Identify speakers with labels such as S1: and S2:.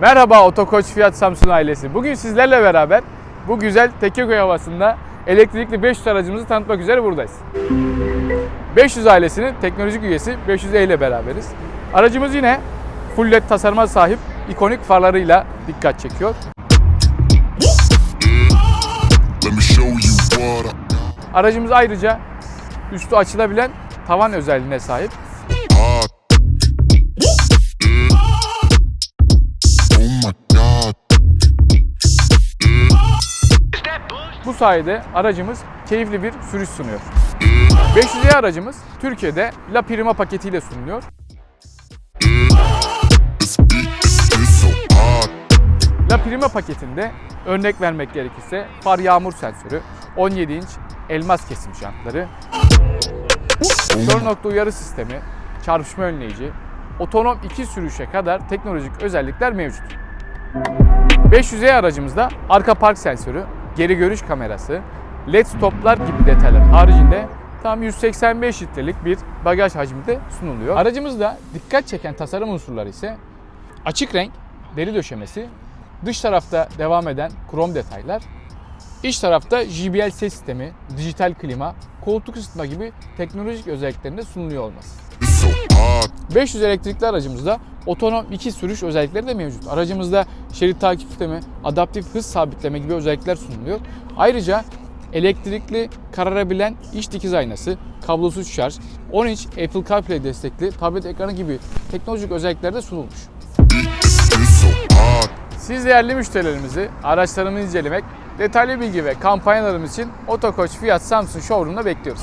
S1: Merhaba Otokoç Fiyat Samsun ailesi. Bugün sizlerle beraber bu güzel Tekeköy havasında elektrikli 500 aracımızı tanıtmak üzere buradayız. 500 ailesinin teknolojik üyesi 500E ile beraberiz. Aracımız yine full led tasarıma sahip ikonik farlarıyla dikkat çekiyor. Aracımız ayrıca üstü açılabilen tavan özelliğine sahip. Bu sayede aracımız keyifli bir sürüş sunuyor. 500E aracımız Türkiye'de La Prima paketiyle sunuluyor. La Prima paketinde örnek vermek gerekirse far yağmur sensörü, 17 inç elmas kesim jantları, kör nokta uyarı sistemi, çarpışma önleyici, otonom iki sürüşe kadar teknolojik özellikler mevcut. 500E aracımızda arka park sensörü, geri görüş kamerası, led stoplar gibi detaylar haricinde tam 185 litrelik bir bagaj hacmi de sunuluyor. Aracımızda dikkat çeken tasarım unsurları ise açık renk deri döşemesi, dış tarafta devam eden krom detaylar, iç tarafta JBL ses sistemi, dijital klima, koltuk ısıtma gibi teknolojik özelliklerinde sunuluyor olması.
S2: It's so hot.
S1: 500 elektrikli aracımızda otonom iki sürüş özellikleri de mevcut. Aracımızda şerit takip sistemi, adaptif hız sabitleme gibi özellikler sunuluyor. Ayrıca elektrikli kararabilen iç dikiz aynası, kablosuz şarj, 10 inç Apple CarPlay destekli tablet ekranı gibi teknolojik özellikler de sunulmuş. Siz değerli müşterilerimizi araçlarımızı incelemek, detaylı bilgi ve kampanyalarımız için Otokoç Fiyat Samsun Showroom'da bekliyoruz.